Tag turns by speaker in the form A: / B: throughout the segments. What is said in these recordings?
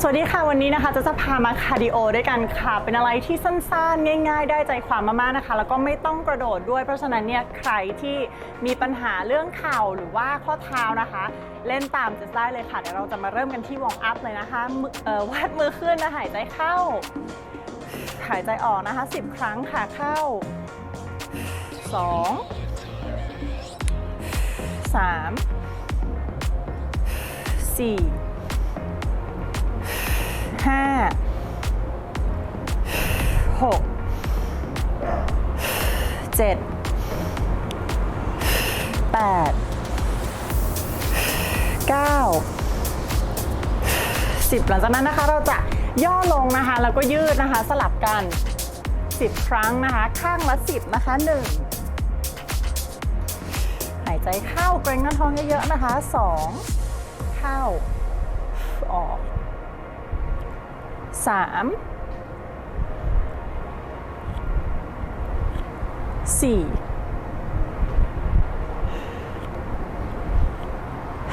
A: สวัสดีค่ะวันนี้นะคะจะจะพามาคาร์ดิโอด้วยกันค่ะ เป็นอะไรที่สั้นๆ ง่าย ๆ ได้ใจความมากๆนะคะ แล้วก็ไม่ต้องกระโดดด้วยเพราะฉะนั้นเนี่ยใครที่มีปัญหาเรื่องเข่าหรือว่าข้อเท้านะคะ เล่นตามจะได้เลยค่ะเดี๋ยวเราจะมาเริ่มกันที่วอร์มอัพเลยนะคะวาดมือขึ้นนะหายใจเข้า หายใจออกนะคะ 10 ครั้งค่ะเข้า 2 3 4 ห้าหกเจ็ดแปดเก้าสิบหลังจากนั้นนะคะเราจะย่อลงนะคะ แล้วก็ยืดนะคะสลับกัน 10 ครั้งนะคะ ข้างละ10 นะคะ 1 หายใจเข้าเกรงหน้าท้องเยอะๆนะคะ 2 เข้า ออก สามสี่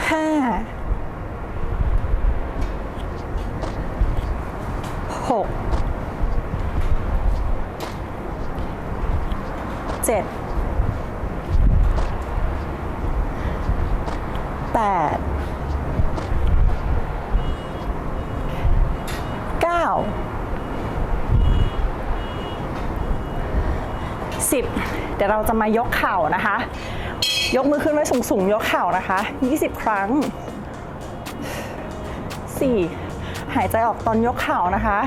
A: ห้าหกเจ็ดแปด 9 10 เดี๋ ยวเราจะมายกเข่านะคะ ยกมือขึ้นไว้สูงๆ ยกเข่านะคะ 20 ครั้ง 4 หายใจออกตอนยกเข่านะคะ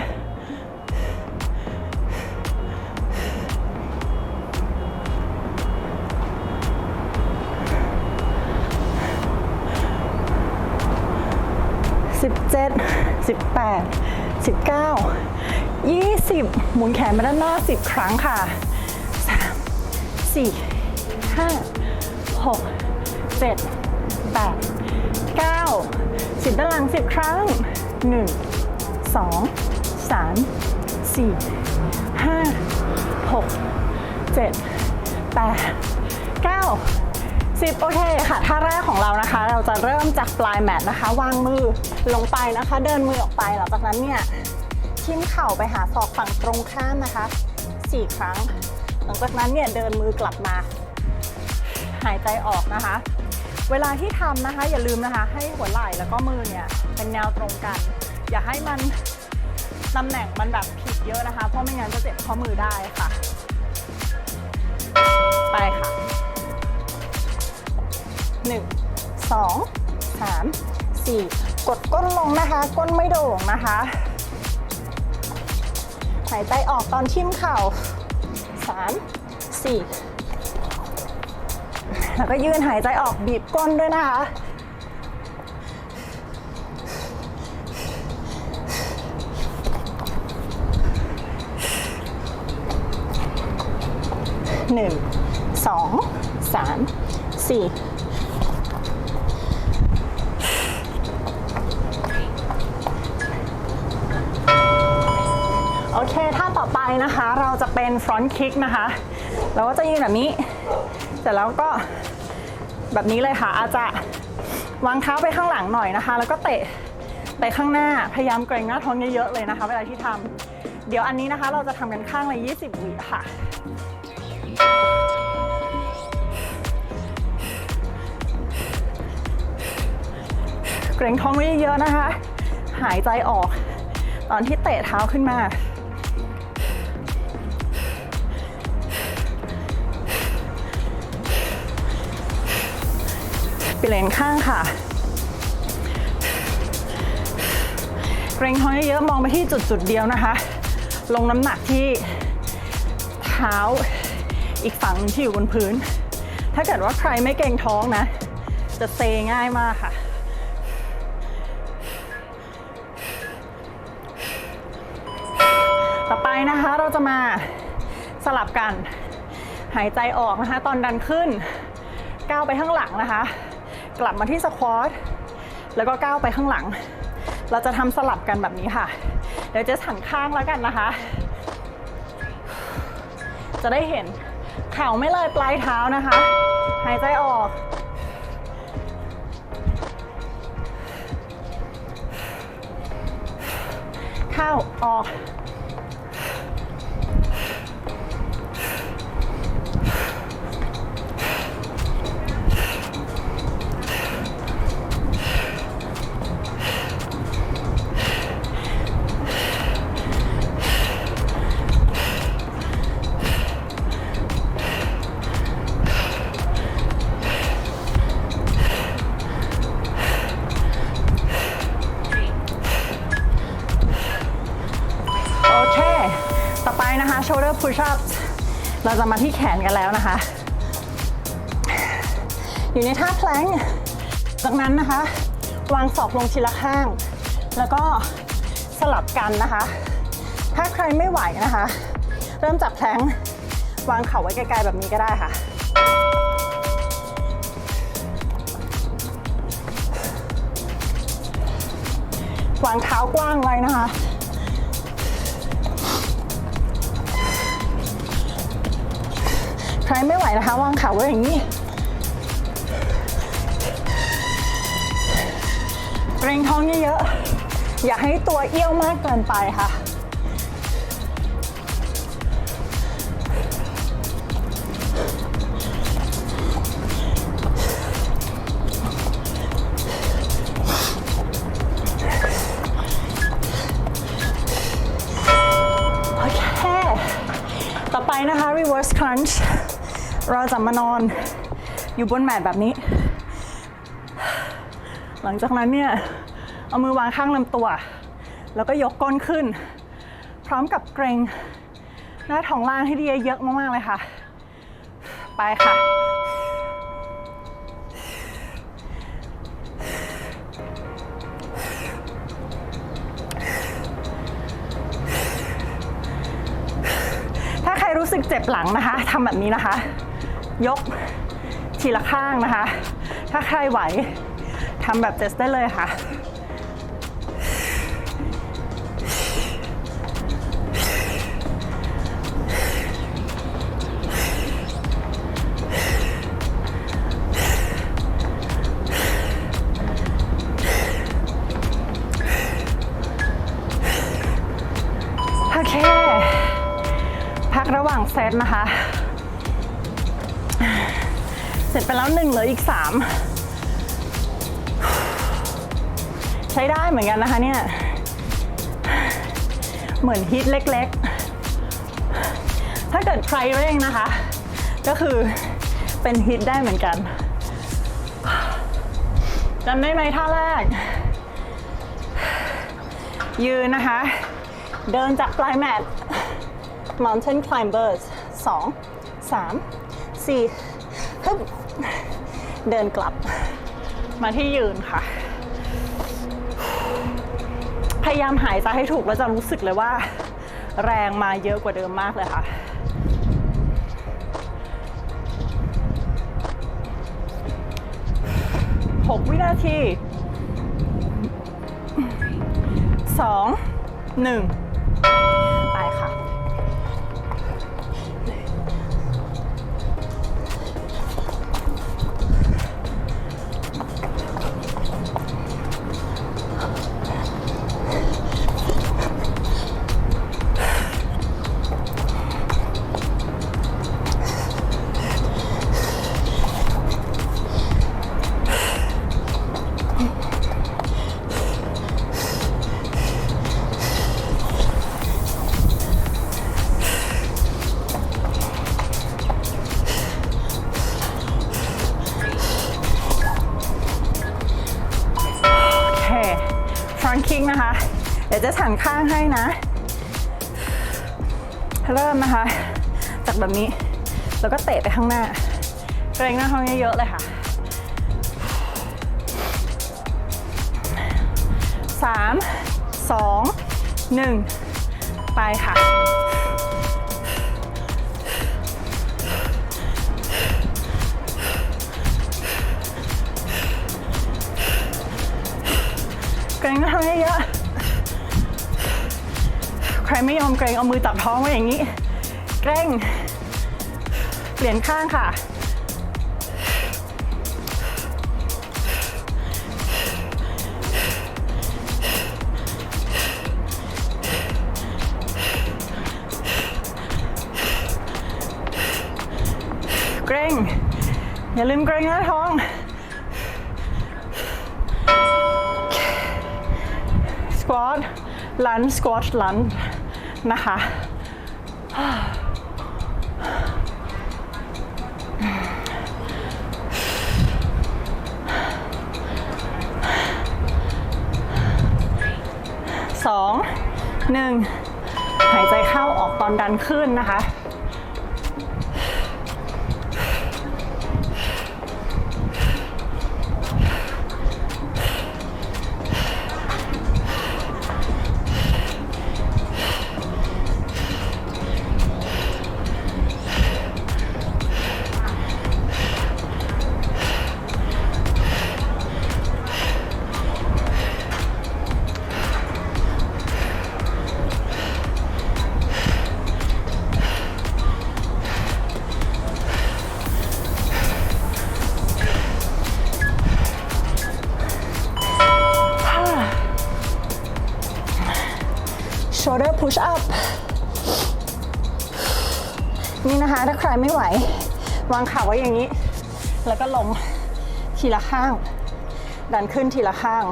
A: 17 18 19 20 หมุนแขนมาด้านหน้า 10 ครั้งค่ะ 3 4 5 6 7 8 9 10ด้านหลัง10ครั้ง1 2 3 4 5 6 7 8 9 10โอเคค่ะท่าแรกของเรานะคะ เราจะเริ่มจากปลายแมตนะคะ วางมือลงไปนะคะ เดินมือออกไปหลังจากนั้นเนี่ยทิ้มเข่าไปหาศอกฝั่งตรงข้ามนะคะ4ครั้ง หลังจากนั้นเนี่ยเดินมือกลับมา หายใจออกนะคะ เวลาที่ทำนะคะอย่าลืมนะคะ ให้หัวไหล่แล้วก็มือเนี่ยเป็นแนวตรงกัน อย่าให้มันตำแหน่งมันแบบผิดเยอะนะคะ เพราะไม่งั้นจะเจ็บข้อมือได้ค่ะ ไปค่ะ1 2 3 4กดก้นลงนะคะ ก้นไม่โด่งนะคะ หายใจออกตอนทิ่มเข่า 4 แล้วก็ยืนหายใจออกบีบก้นด้วยนะคะ หนึ่ง สอง สาม สี่ เคถ้าต่อไปนะคะ เราจะเป็น front kick นะคะ เราก็จะยืนแบบนี้ เสร็จแล้วก็แบบนี้เลยค่ะ อาจจะวางเท้าไปข้างหลังหน่อยนะคะ แล้วก็เตะไปข้างหน้า พยายามเกรงหน้าท้องเยอะๆเลยนะคะ เวลาที่ทำ เดี๋ยวอันนี้นะคะ เราจะทำกันข้างละ20วิค่ะ เกรงท้องไว้เยอะๆนะคะ หายใจออก ตอนที่เตะเท้าขึ้นมา เปลี่ยนข้างค่ะ เกรงท้องเยอะๆมองไปที่จุดจุดๆเดียวนะคะ ลงน้ำหนักที่เท้าอีกฝั่งหนึ่งที่อยู่บนพื้น ถ้าเกิดว่าใครไม่เกรงท้องนะ จะเซง่ายมากค่ะต่อไปนะคะเราจะมาสลับกัน หายใจออกนะคะ ตอนดันขึ้นก้าวไปข้างหลังนะคะ กลับมาที่สควอตแล้วก็ก้าวไปข้างหลัง เราจะทำสลับกันแบบนี้ค่ะ เดี๋ยวจะหันข้างแล้วกันนะคะ จะได้เห็นเข่าไม่เลยปลายเท้านะคะ หายใจออก เข้าออก เราจะมาที่แขนกันแล้วนะคะ อยู่ในท่า plank จากนั้นนะคะ วางศอกลงทีละข้าง แล้วก็สลับกันนะคะ ถ้าใครไม่ไหวนะคะ เริ่มจาก plank วางเข่าไว้ไกลๆแบบนี้ก็ได้ค่ะวางเท้ากว้างไว้นะคะ ไม่ไหวนะคะ วางขาไว้อย่างนี้เกรงท้องเยอะๆ อย่าให้ตัวเอี้ยวมากเกินไปค่ะ จะมานอนอยู่บนแมทแบบนี้ หลังจากนั้นเนี่ย เอามือวางข้างลำตัว แล้วก็ยกก้นขึ้น พร้อมกับเกรงหน้าท้องล่างให้ดีเยอะมาก ๆ เลยค่ะ ไปค่ะ ถ้าใครรู้สึกเจ็บหลังนะคะทำแบบนี้นะคะ ยกทีละข้างนะคะ ถ้าใครไหวทำแบบเจสได้เลยค่ะโอเค พักระหว่างเซตนะคะ หนึ่งเหลืออีกสามใช้ได้เหมือนกันนะคะเนี่ย เหมือนฮิตเล็กๆ ถ้าเกิดใครเร่งนะคะ ก็คือเป็นฮิตได้เหมือนกันจำได้ไหมท่าแรก ยืนนะคะ เดินจากปลายแมท Mountain Climbers 2 3 4ฮึบ เดินกลับมาที่ยืนค่ะ พยายามหายใจให้ถูกแล้วจะรู้สึกเลยว่า แรงมาเยอะกว่าเดิมมากเลยค่ะหกวินาทีสองหนึ่ง นข้างให้นะ เริ่มนะคะ จากแบบนี้ แล้วก็เตะไปข้างหน้า เกรงหน้าท้องเยอะๆเลยค่ะสามสองหนึ่งไปค่ะเกรงหน้าท้องเยอะๆ ใครไม่ยอมเกรงเอามือจับท้องไว้อย่างนี้ เกรงเปลี่ยนข้างค่ะ เกรงอย่าลืมเกรงหน้าท้องสควอตลันสควอตลัน lunge, นะคะ สองหนึ่งหายใจเข้าออกตอนดันขึ้นนะคะ shoulder push up นี่นะคะ ถ้าใครไม่ไหว วางขาไว้อย่างนี้ แล้วก็ลงทีละข้าง ดันขึ้นทีละข้าง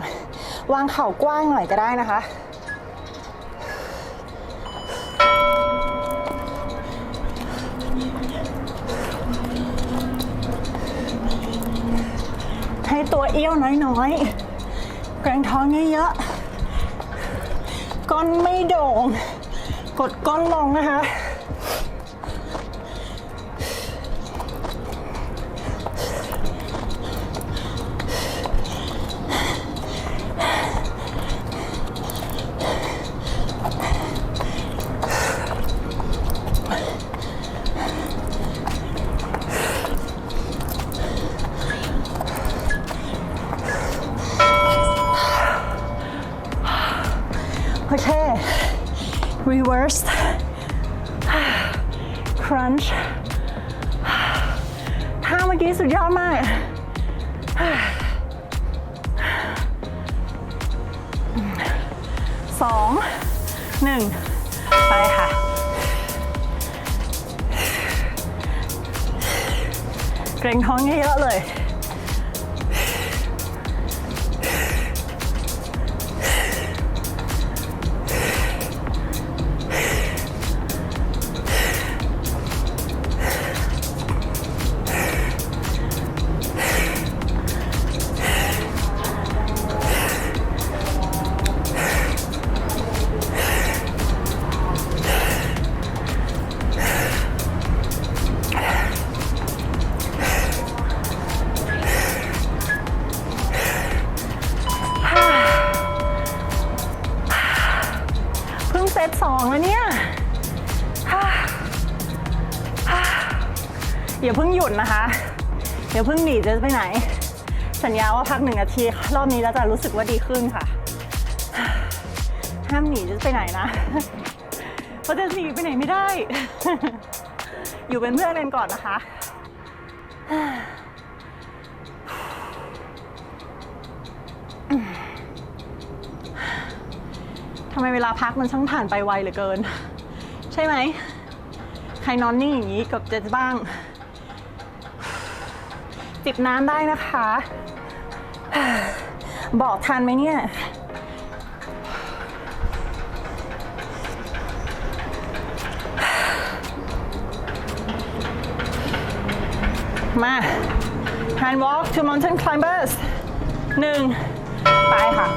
A: วางเข่ากว้างหน่อยก็ได้นะคะ ให้ตัวเอี้ยวน้อยๆ แกรงท้องเยอะๆ ก้นไม่โด่ง กดก้นลงนะคะ กี้สุดยอดมาก สอง หนึ่ง ไปค่ะ เกรงท้องเยอะเลย เซตสองแล้วเนี่ยอย่าเพิ่งหยุดนะคะอย่าเพิ่งหนีจะไปไหน สัญญาว่าพักหนึ่งนาที รอบนี้แล้วจะรู้สึกว่าดีขึ้นค่ะ ห้ามหนีจะไปไหนนะเพราะจะหนีไปไหนไม่ได้ อยู่เป็นเพื่อนกันก่อนนะคะ ไมเวลาพักมันช่างผ่านไปไวเหลือเกิน ใช่ไหม ใครนอนนิ่งอย่างนี้กับเจจะบ้าง จิบน้ำได้นะคะ บอกทันไหมเนี่ยมา hand walk to mountain climbers หนึ่งไปค่ะ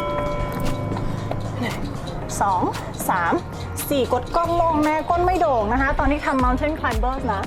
A: สองสามสี่กดก้นลงแม่ก้นไม่โด่งนะคะ ตอนนี้ทำ mountain climbers นะ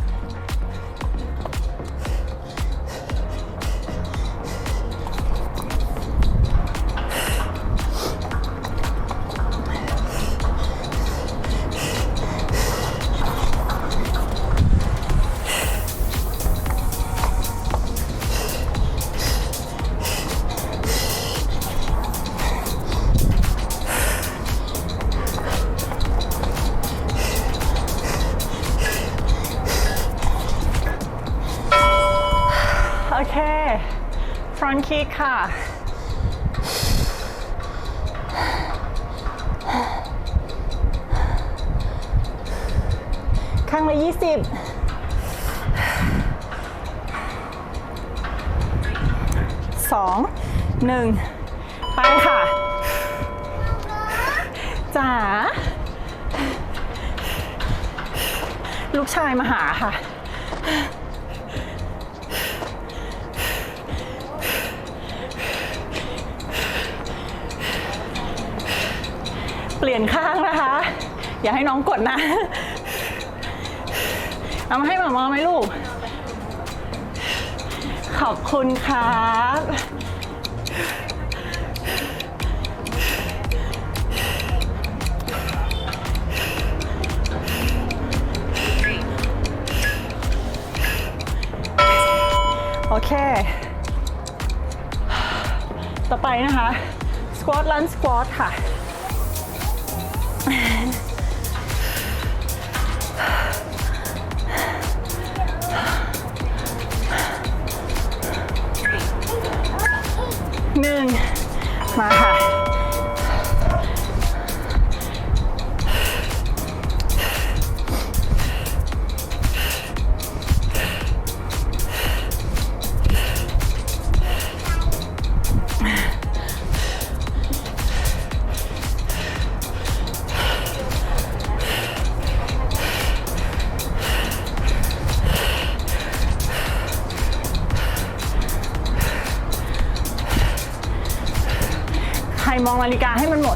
A: คิกค่ะ ข้างละยี่สิบสองหนึ่งไปค่ะจ๋าลูกชายมาหาค่ะ เปลี่ยนข้างนะคะ อย่าให้น้องกดนะ เอามาให้หมามาไหมลูก ขอบคุณครับโอเค ต่อไปนะคะ squat lunge squat ค่ะ หนึ่งมาค่ะ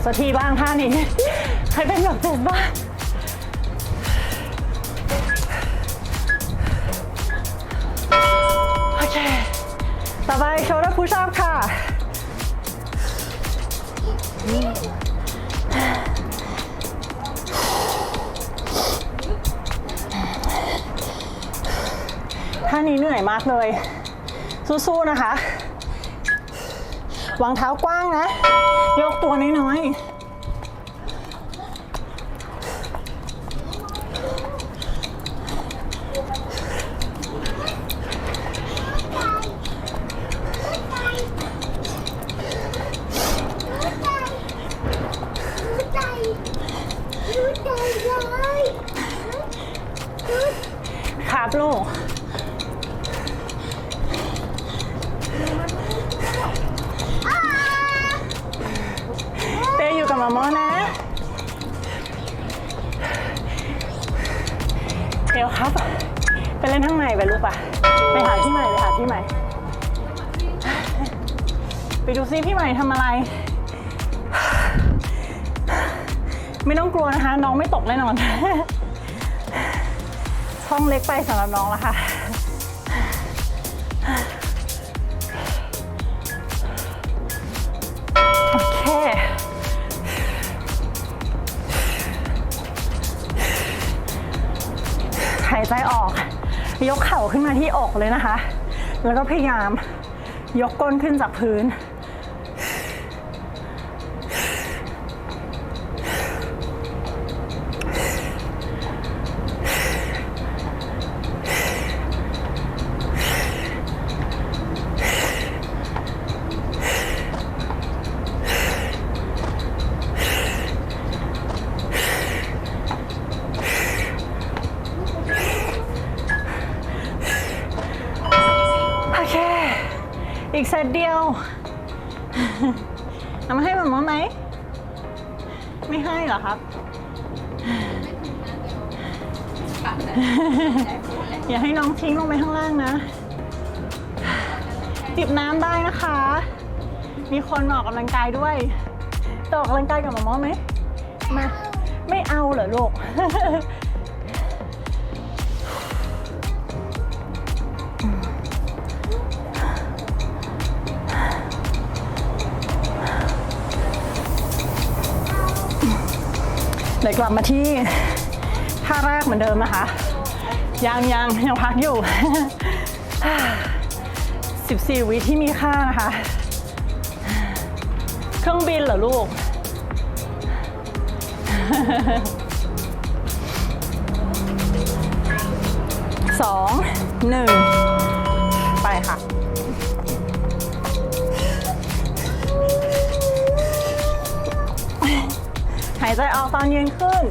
A: สักทีบ้างท่านี้ ใครเป็นแบบเจ็บบ้างโอเค ต่อไป shoulder push up ค่ะ ท่านี้เหนื่อยมากเลย สู้ๆนะคะ วางเท้ากว้างนะ ยกตัวน้อยๆ ดูซิพี่ใหม่ทำอะไร ไม่ต้องกลัวนะคะ น้องไม่ตกแน่นอนห้องเล็กไปสำหรับน้องแล้วค่ะโอเคหายใจออก ยกเข่าขึ้นมาที่อกเลยนะคะ แล้วก็พยายามยกก้นขึ้นจากพื้น โอเค อีกเซตเดียว เอามาให้หมามาไหม ไม่ให้เหรอครับ อย่าให้น้องทิ้งลงไปข้างล่างนะ จิบน้ำได้นะคะ มีคนมาออกกำลังกายด้วยจะออกกำลังกายกับหมาม่าไหม มา ไม่เอาเหรอลูก เดี๋ยวกลับมาที่ท่าแรกเหมือนเดิมนะคะ ยังยังยังพักอยู่ 14 วิที่มีค่านะคะ เครื่องบินเหรอลูก สอง หนึ่ง ไปค่ะายใจออกตอนยืนขึ้น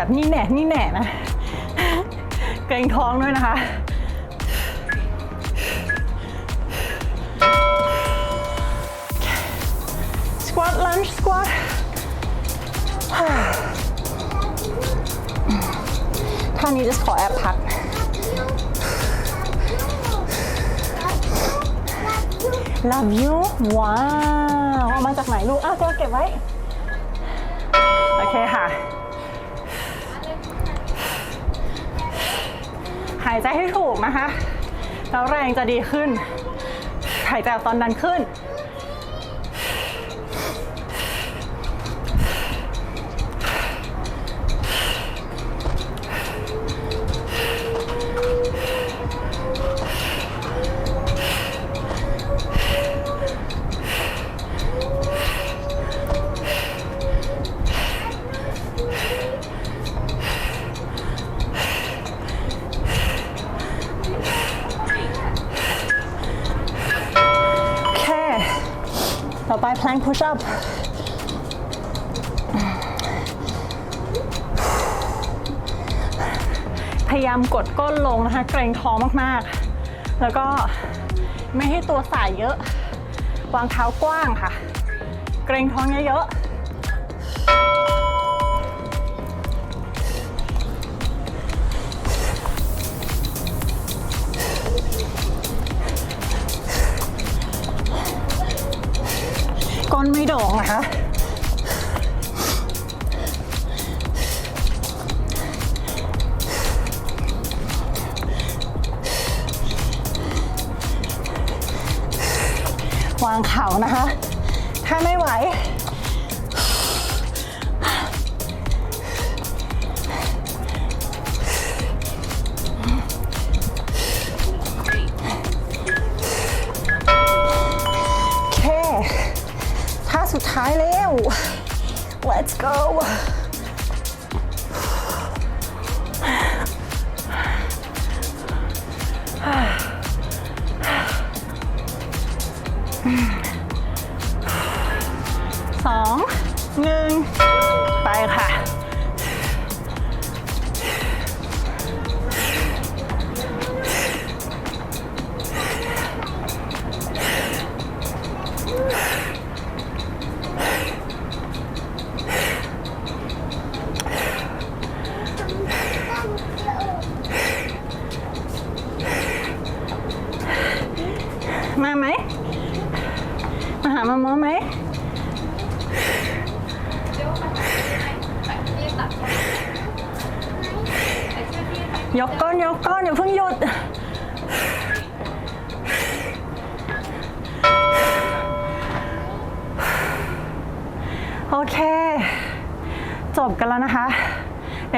A: แบบนี่แหน่นี่แหน่นะ เกรงท้องด้วยนะคะ squat lunge squat ท่านี้จะขอแอบพัก love you ว้าว เอามาจากไหนลูกอ้าวก็เก็บไว้ายใจให้ถูกนะคะ แล้วแรงจะดีขึ้น หายใจตอนดันขึ้น push up พยายามกดก้นลงนะคะ เกรงท้องมากๆ แล้วก็ไม่ให้ตัวสายเยอะ วางเท้ากว้างค่ะ เกรงท้องเยอะๆ ไม่ดองนะคะ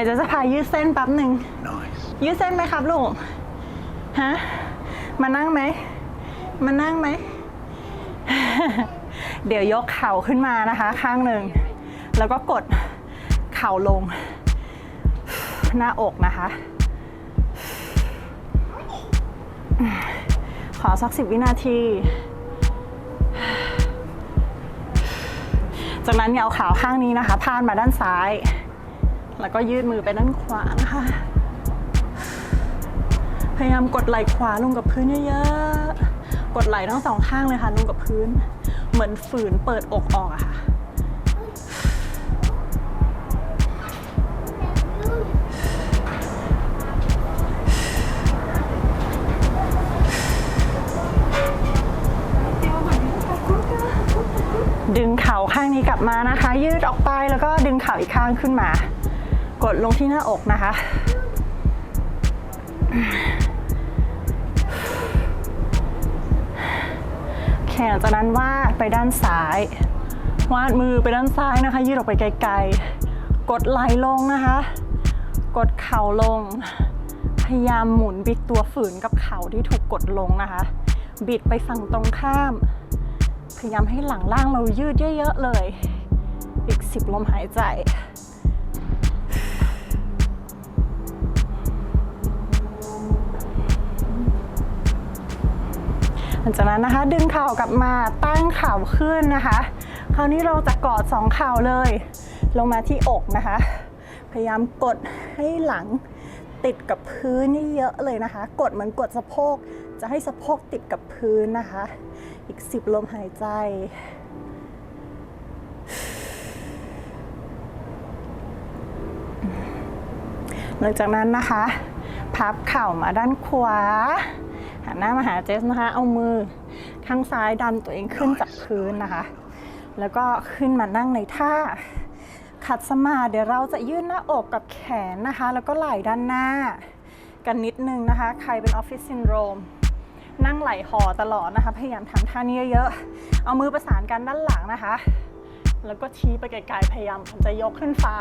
A: ดี๋ยวจะจะพายืดเส้นแป๊บหนึ่งยืดเส้นไหมครับลูก ฮะ มานั่งไหม มานั่งไหม เดี๋ยวยกเข่าขึ้นมานะคะ ข้างหนึ่ง แล้วก็กดเข่าลง หน้าอกนะคะ ขอสักสิบวินาที จากนั้นเนี่ยเอาขาข้างนี้นะคะ พาดมาด้านซ้าย แล้วก็ยืดมือไปด้านขวานะคะ พยายามกดไหล่ขวาลงกับพื้นเยอะๆ กดไหล่ทั้งสองข้างเลยค่ะลงกับพื้น เหมือนฝืนเปิดอกออกอะค่ะดึงเข่าข้างนี้กลับมานะคะ ยืดออกไปแล้วก็ดึงเข่าอีกข้างขึ้นมา กดลงที่หน้าอกนะคะ แขนจากนั้นวาดไปด้านซ้าย วาดมือไปด้านซ้ายนะคะ ยืดออกไปไกลๆ กดไหลลงนะคะ กดเข่าลง พยายามหมุนบิดตัวฝืนกับเข่าที่ถูกกดลงนะคะ บิดไปฝั่งตรงข้าม พยายามให้หลังล่างเรายืดเยอะๆเลย อีกสิบลมหายใจ งจากนั้นนะคะ ดึงเข่ากลับมาตั้งเข่าขึ้นนะคะ คราวนี้เราจะกอดสองเข่าเลย ลงมาที่อกนะคะ พยายามกดให้หลังติดกับพื้นนี่เยอะเลยนะคะ กดเหมือนกดสะโพก จะให้สะโพกติดกับพื้นนะคะ อีกสิบลมหายใจหลังจากนั้นนะคะ พับเข่ามาด้านขวา หันหน้ามาหาเจสนะคะ เอามือข้างซ้ายดันตัวเองขึ้นจากพื้นนะคะ แล้วก็ขึ้นมานั่งในท่าขัดสมาเดี๋ยวเราจะยื่นหน้าอกกับแขนนะคะ แล้วก็ไหล่ด้านหน้า กันนิดนึงนะคะ ใครเป็นออฟฟิศซินโดรมนั่งไหล่ห่อตลอดนะคะ พยายามทำท่านี้เยอะๆ เอามือประสานกันด้านหลังนะคะ แล้วก็ชี้ไปไกลๆ พยายามจะยกขึ้นฟ้า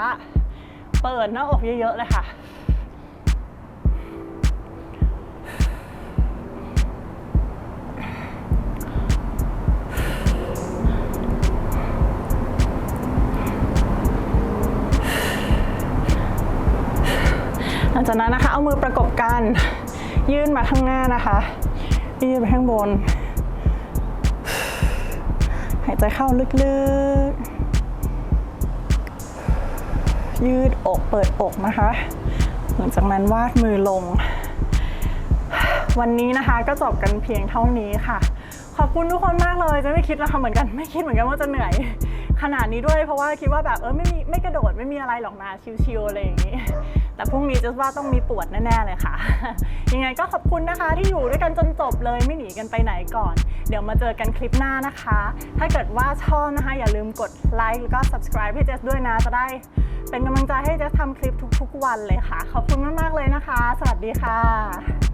A: เปิดหน้าอกเยอะๆเลยค่ะ หลังจากนั้นนะคะ เอามือประกบกันยื่นมาข้างหน้านะคะยื่นไปข้างบน หายใจเข้าลึกๆ ยืดอกเปิดอกนะคะ หลังจากนั้นวาดมือลง วันนี้นะคะก็จบกันเพียงเท่านี้ค่ะ ขอบคุณทุกคนมากเลยจะไม่คิดนะคะเหมือนกันไม่คิดเหมือนกันว่าจะเหนื่อยขนาดนี้ด้วยเพราะว่าคิดว่าแบบเออไม่มีไม่กระโดดไม่มีอะไรหรอกนะชิวๆอะไรอย่างนี้ แต่พรุ่งนี้จะว่าต้องมีปวดแน่ ๆ เลยค่ะ ยังไงก็ขอบคุณนะคะที่อยู่ด้วยกันจนจบเลยไม่หนีกันไปไหนก่อน เดี๋ยวมาเจอกันคลิปหน้านะคะ ถ้าเกิดว่าชอบนะคะ อย่าลืมกดไลค์แล้วก็ subscribe ให้เจสด้วยนะ จะได้เป็นกำลังใจให้เจสทำคลิปทุก ๆ วันเลยค่ะ ขอบคุณมากๆเลยนะคะ สวัสดีค่ะ